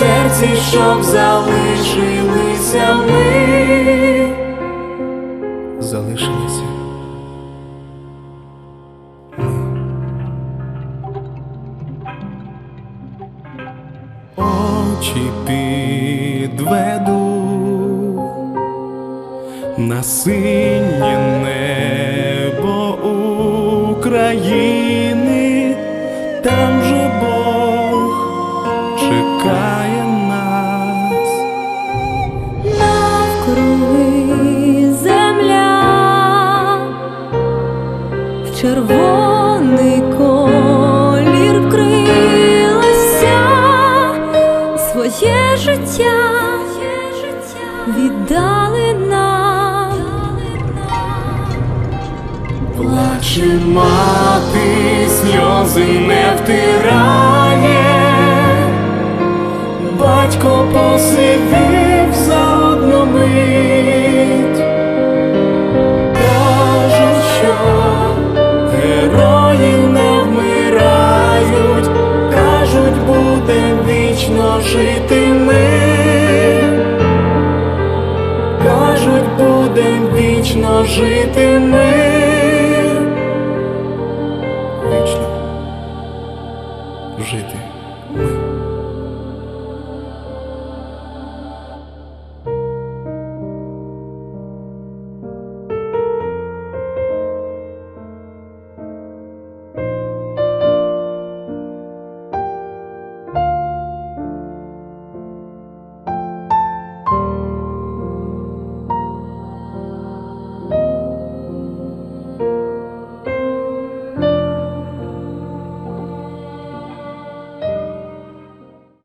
серці, щоб залишилися ми, залишилися. очі підведу на синє небо України, там же Бог чекає віддали нам. Плаче мати, сльози не втирає, батько посивів за одну мить, кажуть, що герої не вмирають, кажуть, будем вічно жити будем вічно жити ми. Вічно жити.